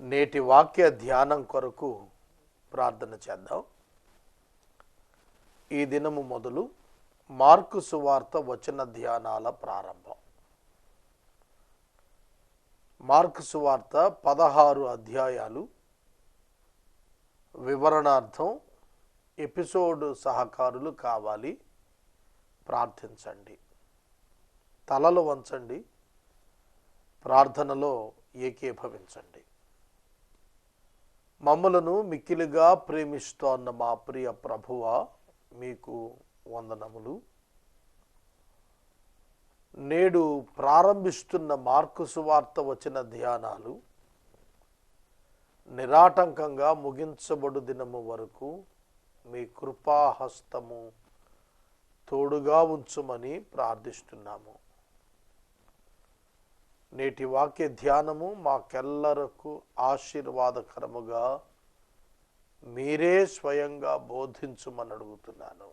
నేటి వాక్య ధ్యానం కొరకు ప్రార్థన చేద్దాం. ఈ దినము మొదలు మార్కు సువార్త వచన ధ్యానాల ప్రారంభం. మార్కు సువార్త పదహారు అధ్యాయాలు వివరణార్థం ఎపిసోడ్ సహకారులు కావాలి. ప్రార్థించండి. తలలు వంచండి. ప్రార్థనలో ఏకీభవించండి. మమ్మలను మిక్కిలిగా ప్రేమిస్తోన్న మా ప్రియ ప్రభువ మీకు వందనములు. నేడు ప్రారంభిస్తున్న మార్కు సువార్త వచ్చిన ధ్యానాలు నిరాటంకంగా ముగించబడు దినము వరకు మీ కృపాహస్తము తోడుగా ఉంచుమని ప్రార్థిస్తున్నాము. నేటి వాక్య ధ్యానము మాకెల్లరకు ఆశీర్వాదకరముగా మీరే స్వయంగా బోధించుమని అడుగుతున్నాను.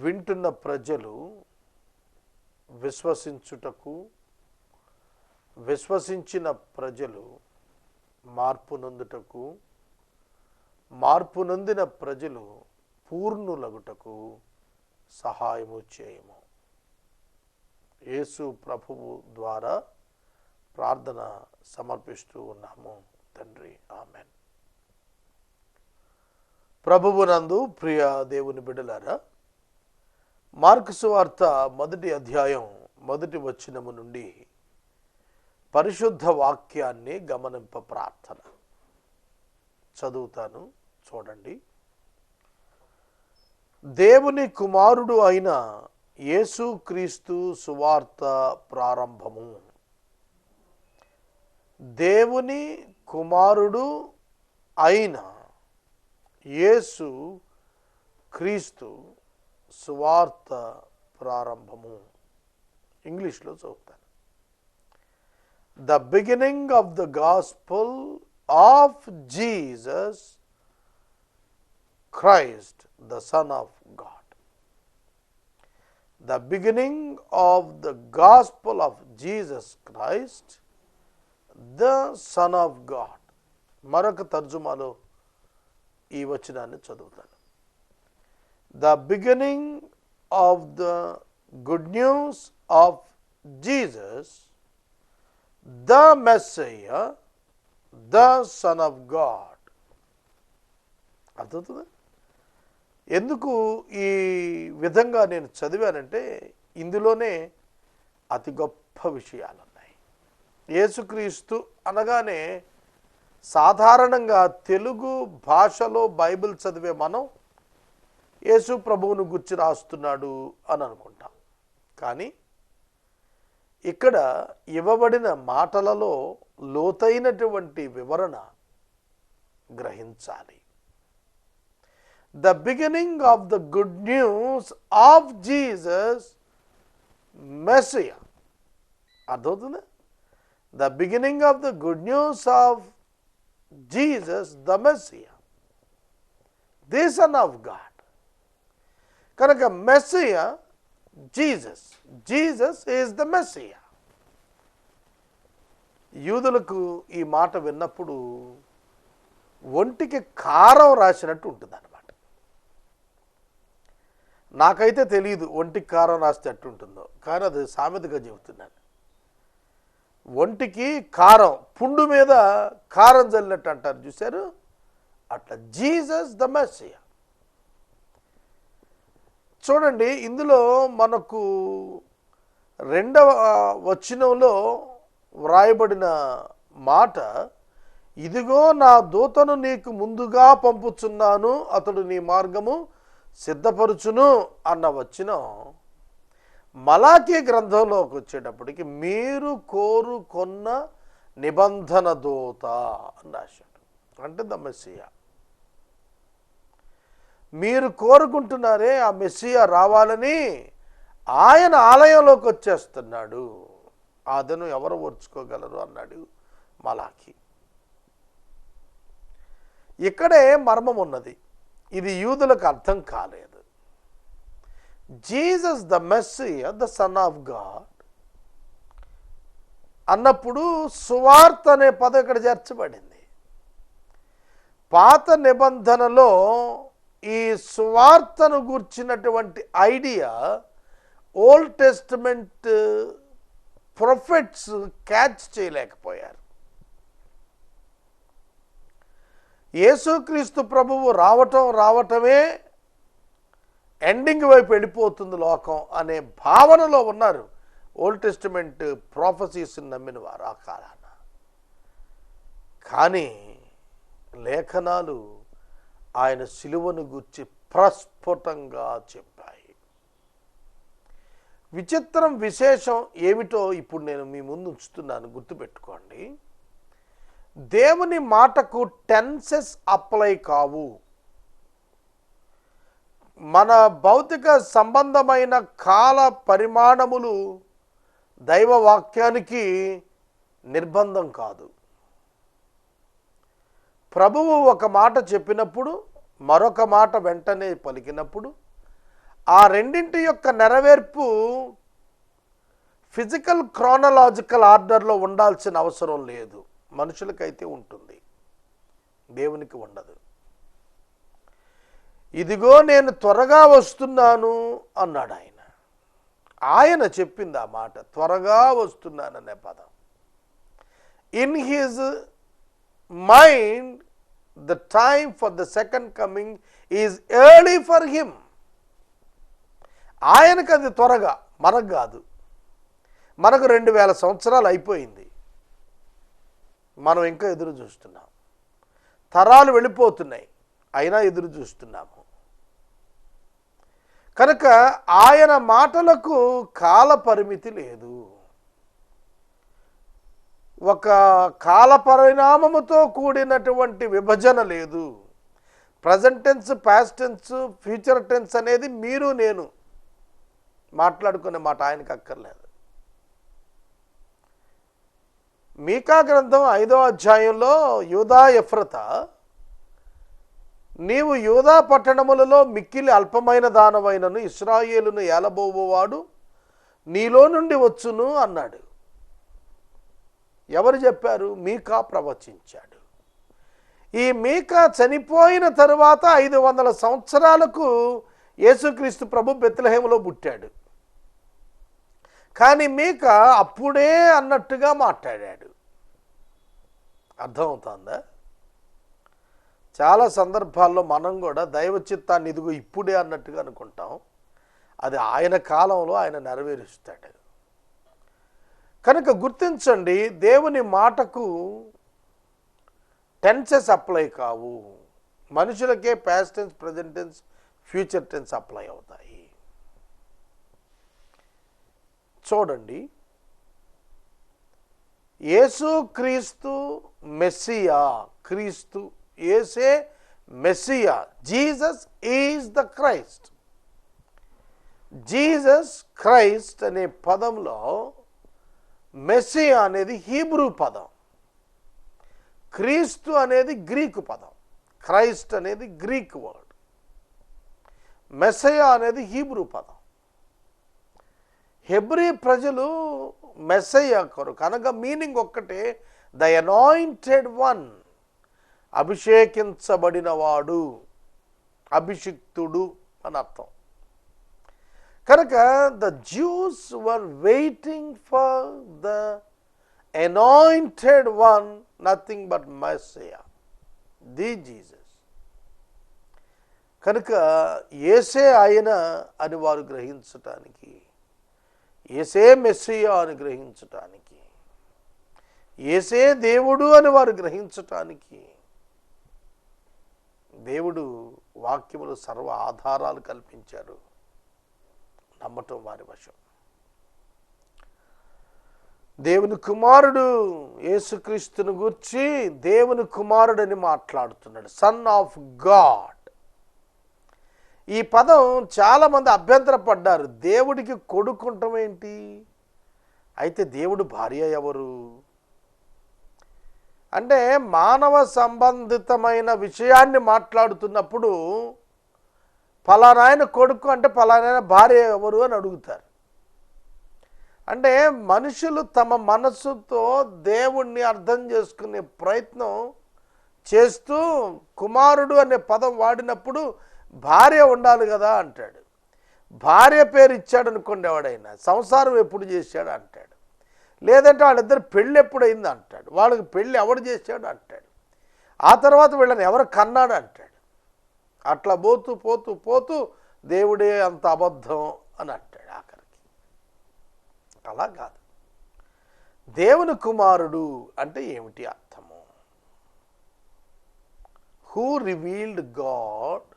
వింటున్న ప్రజలు విశ్వసించుటకు విశ్వసించిన ప్రజలు మార్పు నొందుటకు మార్పు నొందిన ప్రజలు పూర్ణులగుటకు సహాయము చేయము. యేసు ప్రభువు ద్వారా ప్రార్థన సమర్పిస్తూ ఉన్నాము తండ్రి. ఆమెన్. ప్రభువునందు ప్రియ దేవుని బిడలారా మార్క్స్ వార్త మొదటి అధ్యాయం మొదటి వచనము నుండి పరిశుద్ధ వాక్యాన్ని గమనింప ప్రార్థన. చదువుతాను చూడండి. దేవుని కుమారుడు అయిన యేసుక్రీస్తు సువార్త ప్రారంభము. దేవుని కుమారుడు అయిన యేసు క్రీస్తు సువార్త ప్రారంభము. ఇంగ్లీష్లో చదువుతాను. The beginning of the gospel of Jesus Christ the son of God. The beginning of the gospel of Jesus Christ, the Son of God. మరొక తర్జుమాలో ఈ వచనాన్ని చదువుతాను the beginning of the good news of Jesus the Messiah the son of God అర్థమవుతుందా ఎందుకు ఈ విధంగా నేను చదివానంటే ఇందులోనే అతి గొప్ప విషయాలు ఉన్నాయి యేసుక్రీస్తు అనగానే సాధారణంగా తెలుగు భాషలో బైబిల్ చదివే మనం యేసు ప్రభువును గుర్చి రాస్తున్నాడు అని అనుకుంటాం. కానీ ఇక్కడ ఇవ్వబడిన మాటలలో లోతైనటువంటి వివరణ గ్రహించాలి. The beginning of the good news of Jesus Messiah. అర్థమవుతుందా? The beginning of the good news of Jesus the Messiah the son of God కనుక Messiah Jesus Jesus is the Messiah యూదులకు ఈ మాట విన్నప్పుడు ఒంటికి కారం రాసినట్టు ఉంటుంది నాకైతే తెలియదు ఒంటికి కారం రాస్తే ఎట్టుంటుందో కానీ అది సామెతగా చెబుతున్నాను. ఒంటికి కారం పుండు మీద కారం చల్లినట్టు అంటారు చూశారు? అట్లా జీసస్ ద మెస్సియ. చూడండి ఇందులో మనకు రెండవ వచనంలో వ్రాయబడిన మాట ఇదిగో నా దూతను నీకు ముందుగా పంపుచున్నాను అతడు నీ మార్గము సిద్ధపరుచును అన్న వచ్చిన మలాకీ గ్రంథంలోకి వచ్చేటప్పటికి మీరు కోరుకున్న నిబంధన దూత అని రాశాడు. అంటే ద మెస్సియా. మీరు కోరుకుంటున్నారే ఆ మెస్సియా రావాలని ఆయన ఆలయంలోకి వచ్చేస్తున్నాడు. అదను ఎవరు ఓర్చుకోగలరు అన్నాడు మలాకి ఇక్కడే మర్మం ఉన్నది. ఇది యూదులకు అర్థం కాలేదు. Jesus the Messiah the son of God అన్నప్పుడు సువార్త అనే పదం ఇక్కడ చేర్చబడింది. పాత నిబంధనలో ఈ సువార్తను గూర్చినటువంటి idea old testament prophets catch చేయలేకపోయారు. యేసుక్రీస్తు ప్రభువు రావటం రావటమే ఎండింగ్ వైపు వెళ్ళిపోతుంది లోకం అనే భావనలో ఉన్నారు. ఓల్డ్ టెస్టిమెంట్ ప్రాఫసీస్ని నమ్మిన వారు ఆ కాలాన. కానీ లేఖనాలు ఆయన సిలువను గుర్చి ప్రస్ఫుటంగా చెప్పాయి. విచిత్రం విశేషం ఏమిటో ఇప్పుడు నేను మీ ముందు ఉంచుతున్నాను. గుర్తుపెట్టుకోండి. దేవుని మాటకు టెన్సెస్ అప్లై కావు. మన భౌతిక సంబంధమైన కాల పరిమాణములు దైవ వాక్యానికి నిర్బంధం కాదు. ప్రభువు ఒక మాట చెప్పినప్పుడు మరొక మాట వెంటనే పలికినప్పుడు ఆ రెండింటి యొక్క నెరవేర్పు ఫిజికల్ క్రానలాజికల్ ఆర్డర్లో ఉండాల్సిన అవసరం లేదు. మనుషులకైతే ఉంటుంది. దేవునికి ఉండదు. ఇదిగో నేను త్వరగా వస్తున్నాను అన్నాడు ఆయన. ఆయన చెప్పింది ఆ మాట త్వరగా వస్తున్నాననే పదం. In his mind the time for the second coming is early for him ఆయనకు అది త్వరగా మనకు కాదు. మనకు రెండు వేల సంవత్సరాలు అయిపోయింది. మనం ఇంకా ఎదురు చూస్తున్నాం. తరాలు వెళ్ళిపోతున్నాయి. అయినా ఎదురు చూస్తున్నాము. కనుక ఆయన మాటలకు కాల పరిమితి లేదు. ఒక కాల పరిణామముతో కూడినటువంటి విభజన లేదు. Present tense past tense future tense అనేది మీరు నేను మాట్లాడుకునే మాట ఆయనకు అక్కర్లేదు. మీకా గ్రంథం ఐదో అధ్యాయంలో యూదా ఎఫ్రత నీవు యూదా పట్టణములలో మిక్కిలి అల్పమైన దానమైనను ఇస్రాయేలును ఏలబోబోవాడు నీలో నుండి వచ్చును అన్నాడు. ఎవరు చెప్పారు? మీకా ప్రవచించాడు. ఈ మీకా చనిపోయిన తరువాత ఐదు వందల సంవత్సరాలకు యేసుక్రీస్తు ప్రభు బెత్లహేములో పుట్టాడు. కానీ మీక అప్పుడే అన్నట్టుగా మాట్లాడాడు. అర్థమవుతుందా? చాలా సందర్భాల్లో మనం కూడా దైవ చిత్తాన్ని ఇదిగో ఇప్పుడే అన్నట్టుగా అనుకుంటాం. అది ఆయన కాలంలో ఆయన నెరవేరుస్తాడు. కనుక గుర్తించండి దేవుని మాటకు టెన్సెస్ అప్లై కావు. మనుషులకే past tense present tense future tense apply అవుతాయి. చూడండి. యేసు క్రీస్తు మెస్సియా క్రీస్తు ఏసే Messiah. Jesus is the Christ. Jesus Christ అనే పదంలో మెస్సియా అనేది హీబ్రూ పదం. క్రీస్తు అనేది గ్రీకు పదం. క్రైస్ట్ అనేది గ్రీక్ వర్డ్. మెస్సయా అనేది హీబ్రూ పదం. హెబ్రీ ప్రజలు మెస్సయ్య కొరకు అనగా మీనింగ్ ఒక్కటే ద అనాయింటెడ్ వన్ అభిషేకించబడినవాడు అభిషిక్తుడు అని అర్థం. కనుక the Jews were waiting for the anointed one nothing but messiah the Jesus. కనుక ఏసే ఆయన అని వారు గ్రహించటానికి ఏసే మెస్సియా అని గ్రహించటానికి ఏసే దేవుడు అని వారు గ్రహించటానికి దేవుడు వాక్యములు సర్వ ఆధారాలు కల్పించారు నమ్మటం వారి వశం. దేవుని కుమారుడు యేసుక్రీస్తుని గుర్చి దేవుని కుమారుడని మాట్లాడుతున్నాడు. సన్ ఆఫ్ గాడ్ ఈ పదం చాలామంది అభ్యంతరపడ్డారు. దేవుడికి కొడుకుంటాం ఏంటి? అయితే దేవుడు భార్య ఎవరు? అంటే మానవ సంబంధితమైన విషయాన్ని మాట్లాడుతున్నప్పుడు ఫలానాయన కొడుకు అంటే ఫలానాయన భార్య ఎవరు అని అడుగుతారు. అంటే మనుషులు తమ మనస్సుతో దేవుణ్ణి అర్థం చేసుకునే ప్రయత్నం చేస్తూ కుమారుడు అనే పదం వాడినప్పుడు భార్య ఉండాలి కదా అంటాడు. భార్య పేరు ఇచ్చాడు అనుకోండి ఎవడైనా సంసారం ఎప్పుడు చేశాడు అంటాడు. లేదంటే వాళ్ళిద్దరు పెళ్ళి ఎప్పుడైంది అంటాడు. వాళ్ళకి పెళ్ళి ఎవడు చేశాడు అంటాడు. ఆ తర్వాత వీళ్ళని ఎవరు కన్నాడు అంటాడు. అట్లా పోతూ పోతూ పోతూ దేవుడే అంత అబద్ధం అని అంటాడు ఆఖరికి. అలా కాదు. దేవుని కుమారుడు అంటే ఏమిటి అర్థము? Who revealed God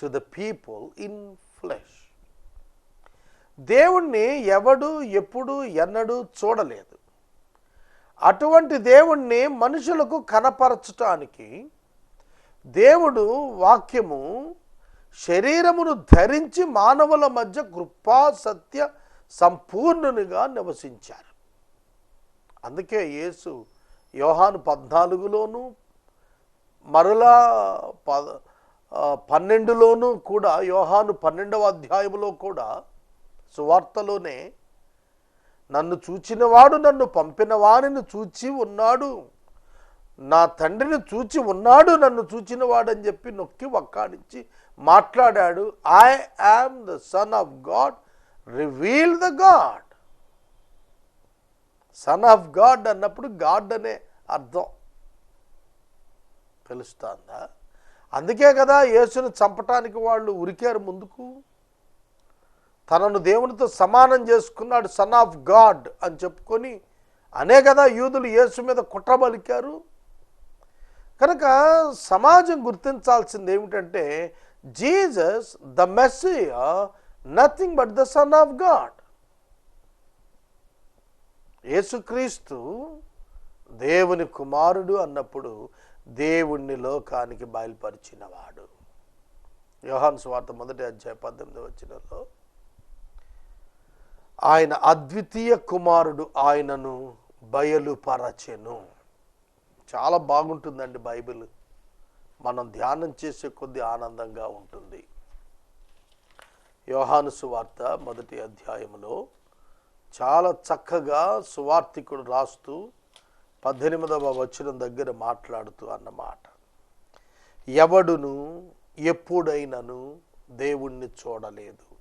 to the people in flesh దేవుణ్ణి ఎవడు ఎప్పుడు ఎన్నడూ చూడలేదు. అటువంటి దేవుణ్ణి మనుషులకు కనపరచటానికి దేవుడు వాక్యము శరీరమును ధరించి మానవుల మధ్య కృపా సత్య సంపూర్ణునిగా నివసించారు. అందుకే యేసు యోహాను పద్నాలుగులోను మరలా పద పన్నెండులోనూ కూడా యోహాను పన్నెండవ అధ్యాయంలో కూడా సువార్తలోనే నన్ను చూచినవాడు నన్ను పంపిన వారిని చూచి ఉన్నాడు. నా తండ్రిని చూచి ఉన్నాడు నన్ను చూచినవాడు అని చెప్పి నొక్కి వక్కాడించి మాట్లాడాడు. I am the son of God. Reveal the God. Son of God అన్నప్పుడు గాడ్ అనే అర్థం. తెలుస్తుందా? అందుకే కదా యేసును చంపటానికి వాళ్ళు ఉరికారు ముందుకు. తనను దేవునితో సమానం చేసుకున్నాడు సన్ ఆఫ్ గాడ్ అని చెప్పుకొని అనే కదా యూదులు యేసు మీద కుట్రబలికారు. కనుక సమాజం గుర్తించాల్సింది ఏమిటంటే Jesus the Messiah nothing but the son of God యేసుక్రీస్తు దేవుని కుమారుడు అన్నప్పుడు దేవుణ్ణి లోకానికి బయలుపరిచినవాడు. యోహాన్ స్వార్థ మొదటి అధ్యాయ పద్దెనిమిది వచ్చినలో ఆయన అద్వితీయ కుమారుడు ఆయనను బయలుపరచెను. చాలా బాగుంటుందండి బైబిల్. మనం ధ్యానం చేసే కొద్ది ఆనందంగా ఉంటుంది. యోహాను సువార్త మొదటి అధ్యాయంలో చాలా చక్కగా సువార్థికుడు రాస్తూ పద్దెనిమిదవ వచనం దగ్గర మాట్లాడుతూ అన్నమాట. ఎవడును ఎప్పుడైనను దేవుణ్ణి చూడలేదు.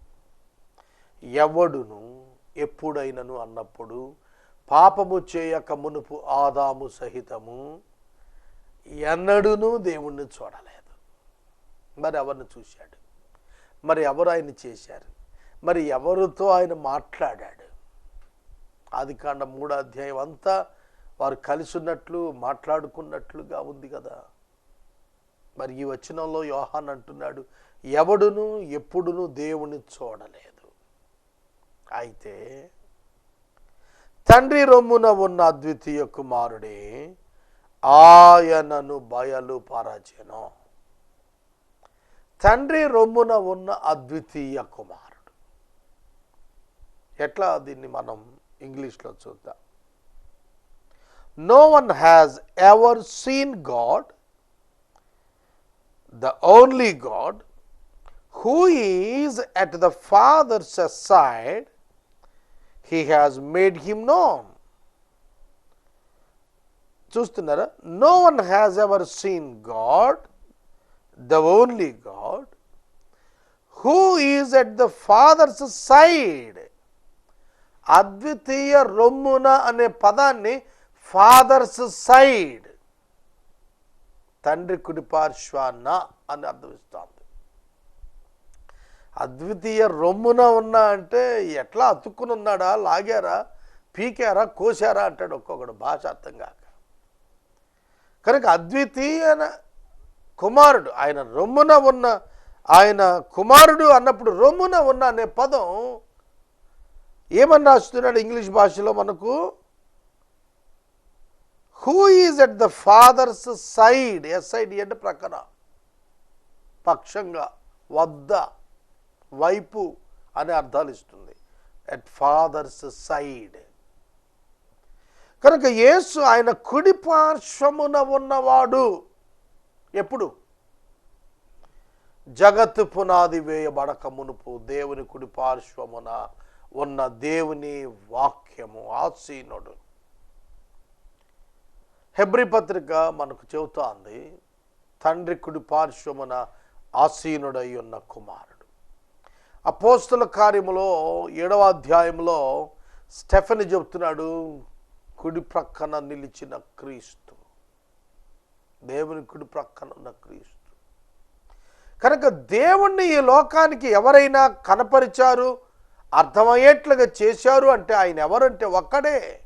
ఎవడును ఎప్పుడైనను అన్నప్పుడు పాపము చేయక మునుపు ఆదాము సహితము ఎన్నడూనూ దేవుణ్ణి చూడలేదు. మరి ఎవరిని చూశాడు? మరి ఎవరు ఆయన చేశారు? మరి ఎవరితో ఆయన మాట్లాడాడు? ఆది కాండ మూడో అధ్యాయం అంతా వారు కలిసి ఉన్నట్లు మాట్లాడుకున్నట్లుగా ఉంది కదా. మరి ఈ వచనంలో యోహాన్ అంటున్నాడు ఎవడును ఎప్పుడును దేవుని చూడలేదు. అయితే తండ్రి రొమ్మున ఉన్న అద్వితీయ కుమారుడే ఆయనను బయలు పరచెను. తండ్రి రొమ్మున ఉన్న అద్వితీయ కుమారుడు. ఎట్లా దీన్ని మనం ఇంగ్లీష్లో చూద్దాం? No one has ever seen God the only God, who is at the Father's side, he has made him known. చూస్తున్నారా no one has ever seen God the only God who is at the father's side అద్వితీయ రొమ్మున అనే పదాన్ని fathers side తండ్రి కుడిపార్శ్వాన అని అర్థమిస్తోంది అద్వితీయ రొమ్మున ఉన్నా అంటే ఎట్లా అతుక్కుని ఉన్నాడా లాగారా పీకారా కోశారా అంటాడు ఒక్కొక్కడు భాష అర్థం కాక. కనుక అద్వితీయ కుమారుడు ఆయన రొమ్మున ఉన్న ఆయన కుమారుడు అన్నప్పుడు రొమ్మున ఉన్న అనే పదం ఏమని రాస్తున్నాడు ఇంగ్లీష్ భాషలో మనకు? Who is at the father's side S I D అంటే ప్రక్కన. పక్షంగా వద్ద వైపు అనే అర్థాలు ఇస్తుంది. ఎట్ ఫాదర్స్ సైడ్ కనుక యేసు ఆయన కుడి పార్శ్వమున ఉన్నవాడు ఎప్పుడు? జగత్తు పునాది వేయబడక మునుపు దేవుని కుడి పార్శ్వమున ఉన్న దేవుని వాక్యము ఆసీనుడు. హెబ్రి పత్రిక మనకు చెబుతోంది తండ్రి కుడి పార్శ్వమున ఆసీనుడై ఉన్న కుమారుడు. అపోస్తుల కార్యములో ఏడవ అధ్యాయంలో స్టెఫెన్ చెబుతున్నాడు కుడి ప్రక్కన నిలిచిన క్రీస్తు. దేవుని కుడి ప్రక్కన ఉన్న క్రీస్తు. కనుక దేవుణ్ణి ఈ లోకానికి ఎవరైనా కనపరిచారు అర్థమయ్యేట్లుగా చేశారు అంటే ఆయన ఎవరంటే ఒక్కడే.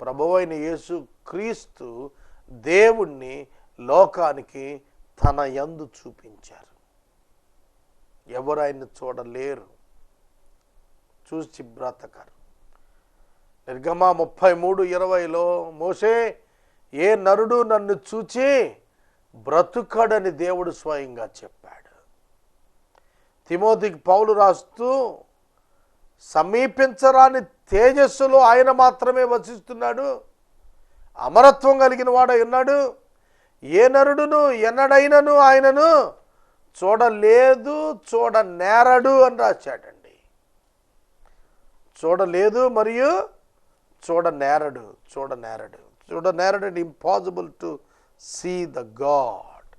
ప్రభువైన యేసు క్రీస్తు దేవుణ్ణి లోకానికి తన యందు చూపించారు. ఎవరు ఆయన్ని చూడలేరు. చూసి బ్రతకరు నిర్గమ ముప్పై మూడు ఇరవైలో మోసే ఏ నరుడు నన్ను చూచి బ్రతుకడని దేవుడు స్వయంగా చెప్పాడు. తిమోతికి పౌలు రాస్తూ సమీపించరాని తేజస్సులో ఆయన మాత్రమే వసిస్తున్నాడు. అమరత్వం కలిగిన వాడై ఉన్నాడు. ఏ నరుడును ఎన్నడైనను ఆయనను చూడలేదు చూడనేరడు అని రాశాడండి. చూడలేదు మరియు చూడనేరడు చూడనేరడు. చూడనేరడు and impossible to see the God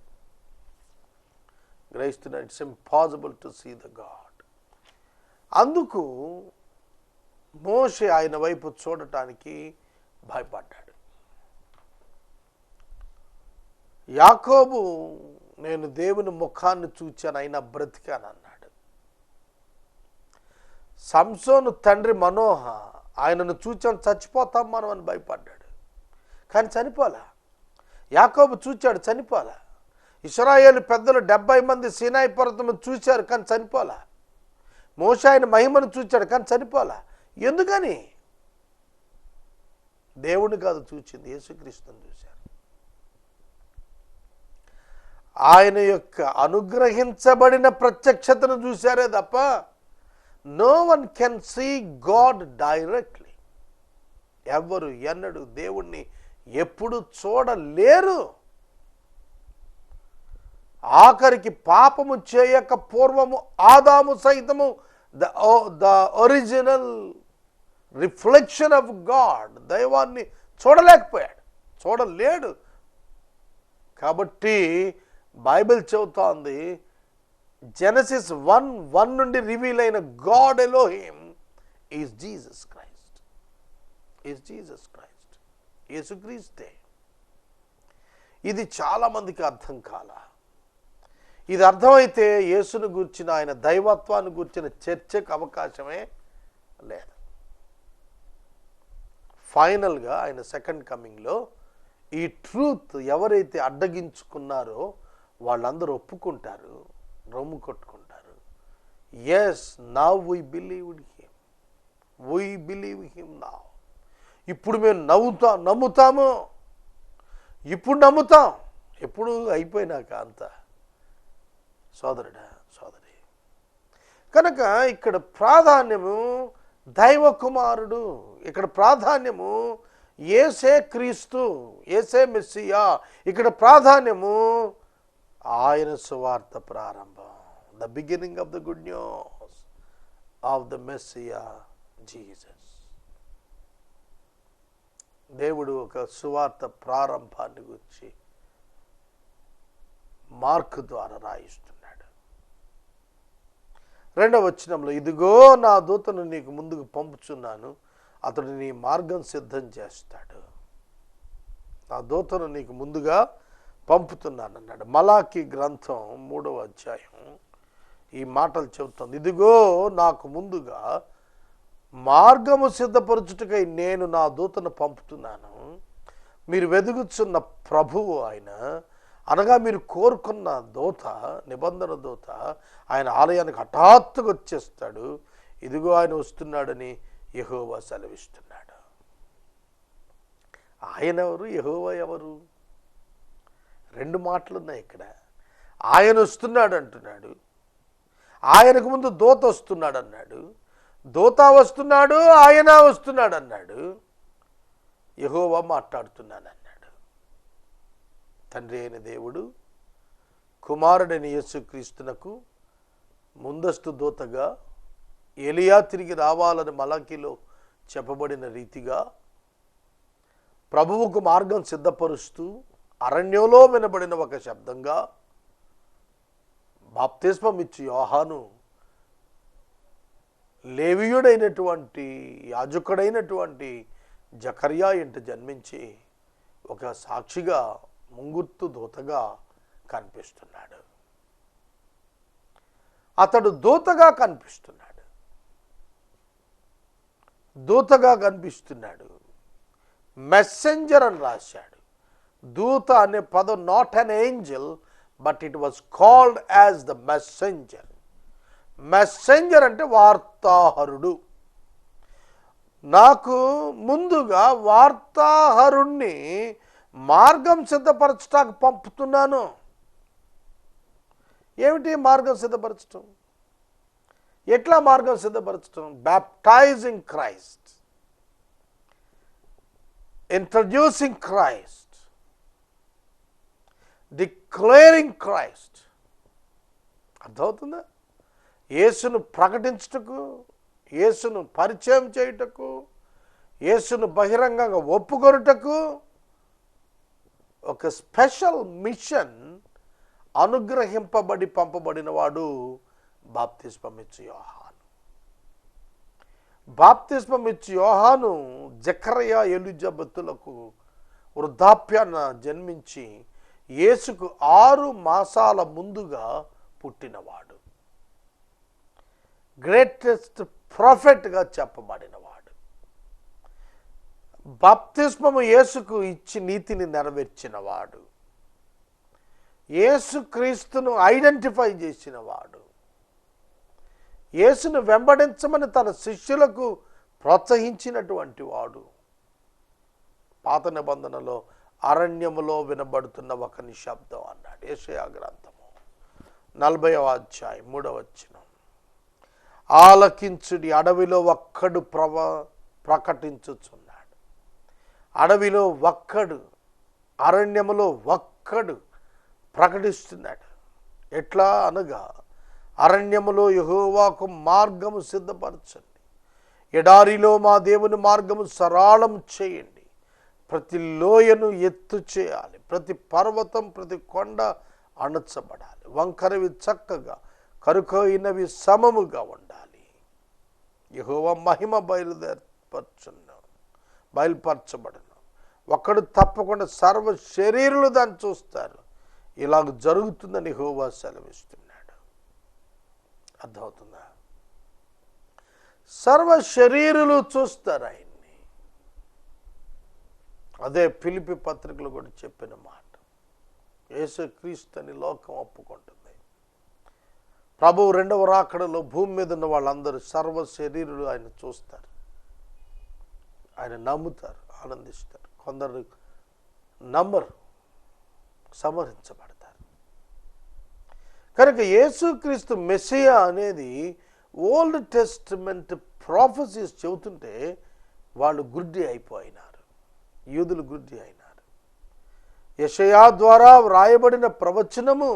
గ్రహిస్తున్నా it's impossible to see the God అందుకు మోషే ఆయన వైపు చూడటానికి భయపడ్డాడు. యాకోబు నేను దేవుని ముఖాన్ని చూచాను అయినా బ్రతికాను అన్నాడు. సంసోను తండ్రి మనోహ ఆయనను చూచాను చచ్చిపోతాం మనం అని భయపడ్డాడు. కానీ చనిపోలా? యాకోబు చూచాడు చనిపోలా? ఇస్రాయేలు పెద్దలు డెబ్బై మంది సీనాయి పర్వతం చూశారు కానీ చనిపోలా? మోష ఆయన మహిమను చూచాడు కానీ చనిపోలా? ఎందుకని? దేవుని కాదు చూచింది యేసుక్రీస్తుని చూశాడు. ఆయన యొక్క అనుగ్రహించబడిన ప్రత్యక్షతను చూశారే తప్ప no one can see God directly ఎవరు ఎన్నడు దేవుణ్ణి ఎప్పుడు చూడలేరు. ఆఖరికి పాపము చేయక పూర్వము ఆదాము సైతము the the original reflection of God దైవాన్ని చూడలేకపోయాడు చూడలేడు. కాబట్టి బైబిల్ చెబుతోంది జెనసిస్ వన్ వన్ నుండి రివీల్ అయిన God Elohim is Jesus Christ is Jesus Christ యేసుక్రీస్తే ఇది చాలామందికి అర్థం కాల. ఇది అర్థమైతే యేసును గూర్చిన ఆయన దైవత్వాన్ని గూర్చిన చర్చకు అవకాశమే లేదు. ఫైనల్గా ఆయన సెకండ్ కమింగ్లో ఈ ట్రూత్ ఎవరైతే అడ్డగించుకున్నారో వాళ్ళందరూ ఒప్పుకుంటారు రొమ్ము కొట్టుకుంటారు. Yes now we believe him we believe him నా ఇప్పుడు మేము నవ్వుతా నమ్ముతాము. ఇప్పుడు నమ్ముతాం. ఎప్పుడు అయిపోయినాక అంతా. సోదరుడా సోదరి. కనుక ఇక్కడ ప్రాధాన్యము దైవ కుమారుడు ఇక్కడ ప్రాధాన్యము ఏసే క్రీస్తు ఏసే మెస్సియా. ఇక్కడ ప్రాధాన్యము ఆయన సువార్త ప్రారంభం. The beginning of the good news of the messiah Jesus దేవుడు ఒక సువార్త ప్రారంభాన్ని గురించి మార్క్ ద్వారా రాయిస్తున్నాడు. రెండవ వచనంలో ఇదిగో నా దూతను నీకు ముందుకు పంపుచున్నాను. అతడు నీ మార్గం సిద్ధం చేస్తాడు. నా దూతను నీకు ముందుగా పంపుతున్నాను అన్నాడు. మలాకి గ్రంథం మూడవ అధ్యాయం ఈ మాటలు చెబుతుంది. ఇదిగో నాకు ముందుగా మార్గము సిద్ధపరచుటకై నేను నా దూతను పంపుతున్నాను. మీరు వెదుగుచున్న ప్రభువు ఆయన అనగా మీరు కోరుకున్న దూత నిబంధన దూత ఆయన ఆలయానికి హఠాత్తుగా వచ్చేస్తాడు. ఇదిగో ఆయన వస్తున్నాడని యహోవా సెలవిస్తున్నాడు. ఆయన ఎవరు? యహోవా ఎవరు? రెండు మాటలు ఉన్నాయి ఇక్కడ. ఆయన వస్తున్నాడు అంటున్నాడు ఆయనకు ముందు దూత వస్తున్నాడు అన్నాడు దూత వస్తున్నాడు ఆయన వస్తున్నాడు అన్నాడు యహోవా మాట్లాడుతున్నాను అన్నాడు తండ్రి అయిన దేవుడు కుమారుడైన యేసుక్రీస్తునకు ముందస్తు దూతగా ఎలియా తిరిగి రావాలని మలకిలో చెప్పబడిన రీతిగా ప్రభువుకు మార్గం సిద్ధపరుస్తూ అరణ్యంలో వినబడిన ఒక శబ్దంగా బాప్తిస్మం ఇచ్చి యోహాను లేవియుడైనటువంటి యాజకుడైనటువంటి జకర్యా ఇంట జన్మించి ఒక సాక్షిగా ముంగుర్తు దూతగా కనిపిస్తున్నాడు. అతడు దూతగా కనిపిస్తున్నాడు. దూతగా కనిపిస్తున్నాడు. మెస్సెంజర్ అని రాశాడు. దూత అనే పదం not an angel but it was called as the messenger messenger అంటే వార్తాహరుడు. నాకు ముందుగా వార్తాహరుణ్ణి మార్గం సిద్ధపరచటానికి పంపుతున్నాను. ఏమిటి మార్గం సిద్ధపరచటం? ఎట్లా మార్గం సిద్ధపరచటం? Baptizing Christ introducing Christ declaring Christ అర్థమవుతుందా? యేసును ప్రకటించుటకు యేసును పరిచయం చేయుటకు యేసును బహిరంగంగా ఒప్పుకొనుటకు ఒక స్పెషల్ మిషన్ అనుగ్రహింపబడి పంపబడినవాడు బాప్తిస్మమిచ్చు యోహాను. బాప్తిస్మమిచ్చు యోహాను జకరయ ఎలిజబెత్తులకు వృద్ధాప్యాన జన్మించి యేసుకు ఆరు మాసాల ముందుగా పుట్టినవాడు. గ్రేటెస్ట్ ప్రాఫిట్గా చెప్పబడినవాడు. బాప్తిస్మము యేసుకు ఇచ్చి నీతిని నెరవేర్చినవాడు. యేసుక్రీస్తును ఐడెంటిఫై చేసినవాడు. యేసును వెంబడించమని తన శిష్యులకు ప్రోత్సహించినటువంటి వాడు. పాత నిబంధనలో అరణ్యములో వినబడుతున్న ఒక నిశ్శబ్దం అన్నాడు. ఏషయా గ్రంథము నలభైవ అధ్యాయం మూడవచ్చిన ఆలకించుడి అడవిలో ఒక్కడు ప్రవ ప్రకటించుచున్నాడు. అడవిలో ఒక్కడు అరణ్యములో ఒక్కడు ప్రకటిస్తున్నాడు. ఎట్లా అనగా అరణ్యములో యహోవాకు మార్గము సిద్ధపరచండి. ఎడారిలో మా దేవుని మార్గము సరళం చేయండి. ప్రతి లోయను ఎత్తు చేయాలి. ప్రతి పర్వతం ప్రతి కొండ అణచబడాలి. వంకరవి చక్కగా కరుకైనవి సమముగా ఉండాలి. యహోవ మహిమ బయలుదేర్పరచును బయలుపరచబడను. ఒక్కడు తప్పకుండా సర్వ శరీరులు దాన్ని చూస్తారు. ఇలాగ జరుగుతుందని హోవా సెలవిస్తున్నాడు. అర్థమవుతుందా? సర్వ శరీరులు చూస్తారు ఆయన. అదే పిలిపి పత్రికలు కూడా చెప్పిన మాట. యేసుక్రీస్తుని లోకం ఒప్పుకుంటుంది. ప్రభువు రెండవ రాకడలో భూమి మీద ఉన్న వాళ్ళందరూ సర్వ శరీరులు ఆయన చూస్తారు. ఆయన నమ్ముతారు ఆనందిస్తారు. కొందరు నమ్మరు సమరించబడతారు కనుక యేసుక్రీస్తు మెస్సియా అనేది ఓల్డ్ టెస్ట్మెంట్ ప్రాఫెసీస్ చెబుతుంటే వాళ్ళు గుడ్డి అయిపోయినారు. యూదులు గురించి అయినారు. యషయా ద్వారా వ్రాయబడిన ప్రవచనము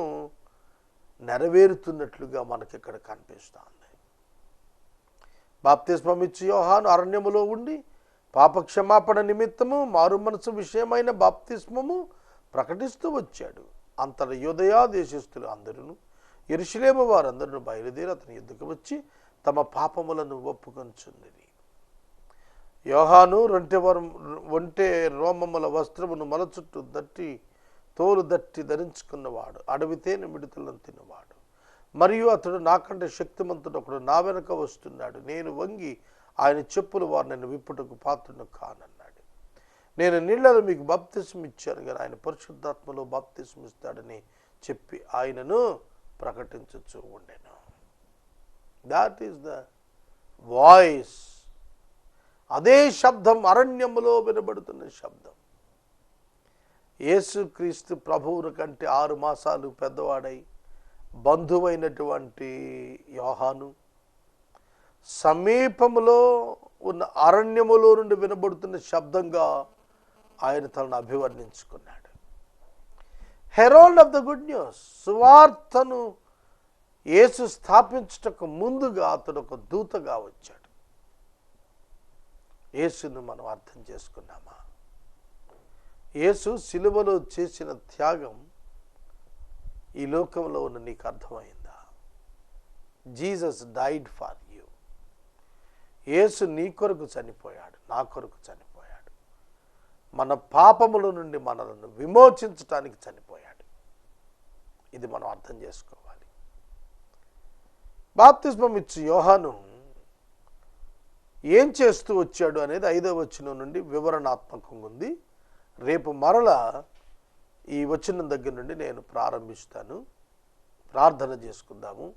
నెరవేరుతున్నట్లుగా మనకి ఇక్కడ కనిపిస్తుంది బాప్తిస్మమిచ్చి యోహాను అరణ్యములో ఉండి పాపక్షమాపణ నిమిత్తము మారు మనసు విషయమైన బాప్తిస్మము ప్రకటిస్తూ వచ్చాడు. అంతట యోదయా దేశస్థులు అందరూ ఎరుషులేము వారందరూ బయలుదేరి అతని ఎద్దుకు వచ్చి తమ పాపములను ఒప్పుకొంచుంది యోహాను రొంటె వరం ఒంటె రోమముల వస్త్రమును మల చుట్టూ దట్టి తోలు దట్టి ధరించుకున్నవాడు. అడవి మిడుతులను మిడతలను తిన్నవాడు. మరియు అతడు నాకంటే శక్తిమంతుడు ఒకడు నా వెనుక వస్తున్నాడు. నేను వంగి ఆయన చెప్పులు వారు నేను విప్పుటకు పాత్రను కానన్నాడు. నేను నీళ్ళలో మీకు బాప్తిసం ఇచ్చాను కానీ ఆయన పరిశుద్ధాత్మలో బాప్తిసం ఇస్తాడని చెప్పి ఆయనను ప్రకటించచ్చు ఉండెను. దాట్ ఈస్ ద వాయిస్ అదే శబ్దం అరణ్యములో వినబడుతున్న శబ్దం. యేసుక్రీస్తు ప్రభువుని కంటే ఆరు మాసాలు పెద్దవాడై బంధువైనటువంటి యోహాను సమీపములో ఉన్న అరణ్యములో నుండి వినబడుతున్న శబ్దంగా ఆయన తనను అభివర్ణించుకున్నాడు. Herald of the good news సువార్తను యేసు స్థాపించుటకు ముందుగా అతడు ఒక దూతగా వచ్చాడు. యేసును మనం అర్థం చేసుకున్నామా? యేసు సిలువలో చేసిన త్యాగం ఈ లోకంలో ఉన్న నీకు అర్థమైందా? Jesus died for you. Yesu నీ కొరకు చనిపోయాడు నా కొరకు చనిపోయాడు. మన పాపముల నుండి మనలను విమోచించటానికి చనిపోయాడు. ఇది మనం అర్థం చేసుకోవాలి. బాప్తిస్మం ఇచ్చి యోహాను ఏం చేస్తూ వచ్చాడు అనేది ఐదవ వచనం నుండి వివరణాత్మకంగా ఉంది. రేపు మరల ఈ వచనం దగ్గర నుండి నేను ప్రారంభిస్తాను. ప్రార్థన చేసుకుందాము.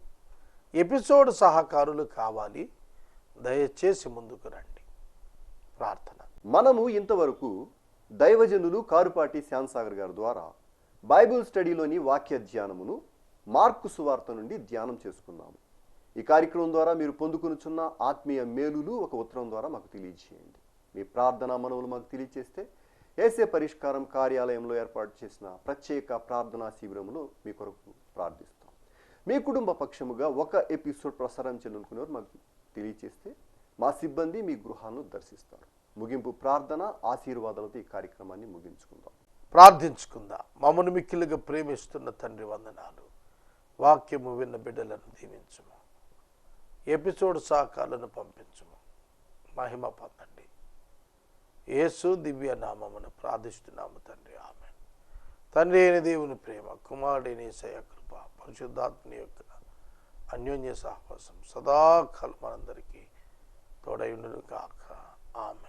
ఎపిసోడ్ సహకారులు కావాలి. దయచేసి ముందుకు రండి. ప్రార్థన. మనము ఇంతవరకు దైవజనులు కారుపాటి శ్యాంసాగర్ గారి ద్వారా బైబిల్ స్టడీలోని వాక్య ధ్యానమును మార్కు సువార్త నుండి ధ్యానం చేసుకున్నాము. ఈ కార్యక్రమం ద్వారా మీరు పొందుకునుచున్న ఆత్మీయ మేలులు ఒక ఉత్తరం ద్వారా మాకు తెలియజేయండి. మీ ప్రార్థన మనవులు మాకు తెలియజేస్తే ఏసే పరిష్కారం కార్యాలయంలో ఏర్పాటు చేసిన ప్రత్యేక ప్రార్థనా శిబిరంలో మీ కొరకు ప్రార్థిస్తాం. మీ కుటుంబ పక్షముగా ఒక ఎపిసోడ్ ప్రసారం చేయాలనుకునేవారు మాకు తెలియజేస్తే మా సిబ్బంది మీ గృహాలను దర్శిస్తారు. ముగింపు ప్రార్థన ఆశీర్వాదాలతో ఈ కార్యక్రమాన్ని ముగించుకుందాం. ప్రార్థించుకుందాం. మమ్మను మిక్కిలుగా ప్రేమిస్తున్న తండ్రి వందనాలు. వాక్యము విన్న బిడ్డలను దీవించము. ఎపిసోడ్ సహకాలను పంపించము. మహిమ పొందండి. యేసు దివ్య నామమును ప్రార్థిస్తున్నాము తండ్రి. ఆమె తండ్రి అయిన దేవుని ప్రేమ కుమారుడిని సయ కృప పరిశుద్ధాత్మని యొక్క అన్యోన్య సహవాసం సదాకాలం మనందరికీ తోడైండును కాక ఆమె